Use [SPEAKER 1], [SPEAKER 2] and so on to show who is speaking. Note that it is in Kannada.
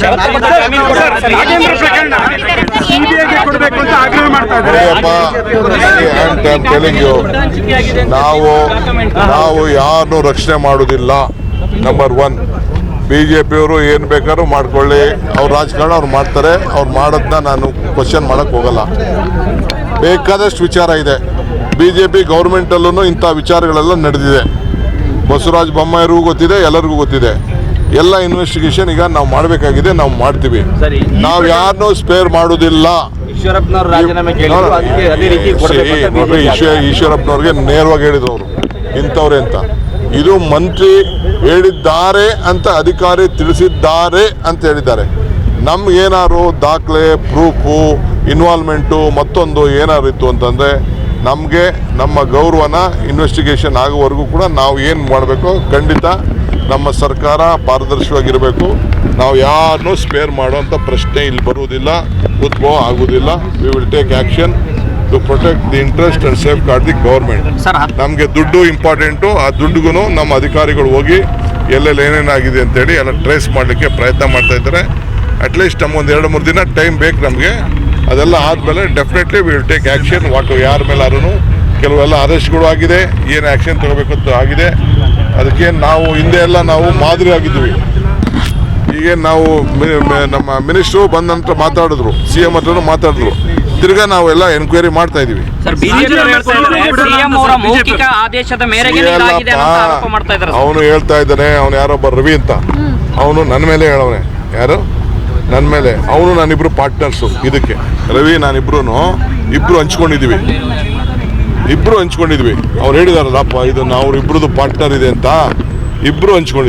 [SPEAKER 1] ಸರ್
[SPEAKER 2] ಪ್ರಕರಣ ಸಿಬಿಐಗೆ ಕೊಡಬೇಕು ಅಂತ ಆಗ್ರಹ ಮಾಡ್ತಾ ಇದ್ದಾರೆ.
[SPEAKER 3] ನಾವು ನಾವು ಯಾರನ್ನೂ ರಕ್ಷಣೆ ಮಾಡೋದಿಲ್ಲ ನಂಬರ್ ಒನ್ ಬಿ ಜೆ ಪಿಯವರು ಏನು ಬೇಕಾದ್ರೂ ಮಾಡ್ಕೊಳ್ಳಿ. ಅವ್ರ ರಾಜಕಾರಣ ಅವ್ರು ಮಾಡ್ತಾರೆ. ಅವ್ರು ಮಾಡೋದನ್ನ ನಾನು ಕ್ವಶನ್ ಮಾಡೋಕ್ಕೆ ಹೋಗಲ್ಲ. ಬೇಕಾದಷ್ಟು ವಿಚಾರ ಇದೆ. ಬಿ ಜೆ ಪಿ ಗೌರ್ಮೆಂಟಲ್ಲೂ ಇಂಥ ವಿಚಾರಗಳೆಲ್ಲ ನಡೆದಿದೆ. ಬಸವರಾಜ ಬೊಮ್ಮಾಯಿರಿಗೂ ಗೊತ್ತಿದೆ ಎಲ್ಲರಿಗೂ ಗೊತ್ತಿದೆ. ಎಲ್ಲ ಇನ್ವೆಸ್ಟಿಗೇಷನ್ ಈಗ ನಾವು ಮಾಡಬೇಕಾಗಿದೆ ನಾವು ಮಾಡ್ತೀವಿ. ನಾವು ಯಾರನ್ನೂ ಸ್ಪೇರ್ ಮಾಡೋದಿಲ್ಲ. ಈಶ್ವರಪ್ಪನವ್ರಿಗೆ ನೇರವಾಗಿ ಹೇಳಿದ್ರು ಅವರು ಇಂಥವ್ರೆ ಅಂತ. ಇದು ಮಂತ್ರಿ ಹೇಳಿದ್ದಾರೆ ಅಂತ ಅಧಿಕಾರಿ ತಿಳಿಸಿದ್ದಾರೆ ಅಂತ ಹೇಳಿದ್ದಾರೆ. ನಮ್ಗೇನಾದ್ರು ದಾಖಲೆ ಪ್ರೂಫು ಇನ್ವಾಲ್ವ್ಮೆಂಟು ಮತ್ತೊಂದು ಏನಾದ್ರು ಇತ್ತು ಅಂತಂದರೆ ನಮಗೆ ನಮ್ಮ ಗೌರವನ ಇನ್ವೆಸ್ಟಿಗೇಷನ್ ಆಗೋವರೆಗೂ ಕೂಡ ನಾವು ಏನು ಮಾಡಬೇಕು ಖಂಡಿತ ನಮ್ಮ ಸರ್ಕಾರ ಪಾರದರ್ಶಕವಾಗಿರಬೇಕು. ನಾವು ಯಾರನ್ನೂ ಸ್ಪೇರ್ ಮಾಡುವಂಥ ಪ್ರಶ್ನೆ ಇಲ್ಲಿ ಬರುವುದಿಲ್ಲ ಉದ್ಭವ ಆಗುವುದಿಲ್ಲ. We will take action to protect the interest and safeguard the government ನಮಗೆ ದುಡ್ಡು ಇಂಪಾರ್ಟೆಂಟು ಆ ದುಡ್ಡುಗೂ ನಮ್ಮ ಅಧಿಕಾರಿಗಳು ಹೋಗಿ ಎಲ್ಲೆಲ್ಲಿ ಏನೇನಾಗಿದೆ ಅಂತೇಳಿ ಎಲ್ಲ ಟ್ರೇಸ್ ಮಾಡಲಿಕ್ಕೆ ಪ್ರಯತ್ನ ಮಾಡ್ತಾ ಇದ್ದಾರೆ. ಅಟ್ಲೀಸ್ಟ್ ನಮಗೊಂದು ಎರಡು ಮೂರು ದಿನ ಟೈಮ್ ಬೇಕು ನಮಗೆ. ಅದೆಲ್ಲ ಆದಮೇಲೆ definitely will take action what ಯಾರ ಮೇಲಾದ್ರೂ ಕೆಲವೆಲ್ಲ ಅರೆಸ್ಟ್ಗಳು ಆಗಿದೆ ಏನು ಆ್ಯಕ್ಷನ್ ತಗೋಬೇಕು ಅಂತ ಆಗಿದೆ. ಅದಕ್ಕೆ ನಾವು ಹಿಂದೆ ಎಲ್ಲ ನಾವು ಮಾದರಿ ಆಗಿದ್ವಿ. ಈಗ ನಾವು ನಮ್ಮ ಮಿನಿಸ್ಟ್ರು ಬಂದ ನಂತರ ಮಾತಾಡಿದ್ರು ಸಿ ಎಂ ಹತ್ರನೂ ಮಾತಾಡಿದ್ರು. ತಿರ್ಗಾ ನಾವೆಲ್ಲ ಎನ್ಕ್ವೈರಿ ಮಾಡ್ತಾ ಇದೀವಿ.
[SPEAKER 1] ಸರ್ ಬಿಜೆಪಿ ಹೇಳ್ತಾ ಇದ್ದಾರೆ ಸಿಎಂ ಅವರ ಮೌಖಿಕ ಆದೇಶದ ಮೇರೆಗೆ ಇದಾಗಿದೆ ಅಂತ ಆರೋಪ ಮಾಡ್ತಾ ಇದ್ದಾರೆ
[SPEAKER 3] ಅವನು ಹೇಳ್ತಾ ಇದ್ದಾನೆ ಅವನು ಯಾರೊಬ್ಬ ರವಿ ಅಂತ. ಅವನು ನನ್ನ ಮೇಲೆ ಹೇಳವನೆ. ಯಾರು? ನನ್ನ ಮೇಲೆ. ಅವನು ನಾನಿಬ್ರು ಪಾರ್ಟ್ನರ್ಸು ಇದಕ್ಕೆ. ರವಿ ನಾನಿಬ್ರು ಇಬ್ರು ಹಂಚ್ಕೊಂಡಿದ್ವಿ. ಇಬ್ರು ಹಂಚ್ಕೊಂಡಿದ್ವಿ. ಅವ್ರು ಹೇಳಿದಾರಲ್ಲಪ್ಪ ಇದು ಅವ್ರಿಬ್ರದ್ದು ಪಾರ್ಟ್ನರ್ ಇದೆ ಅಂತ. ಇಬ್ರು ಹಂಚ್ಕೊಂಡಿದ್ವಿ.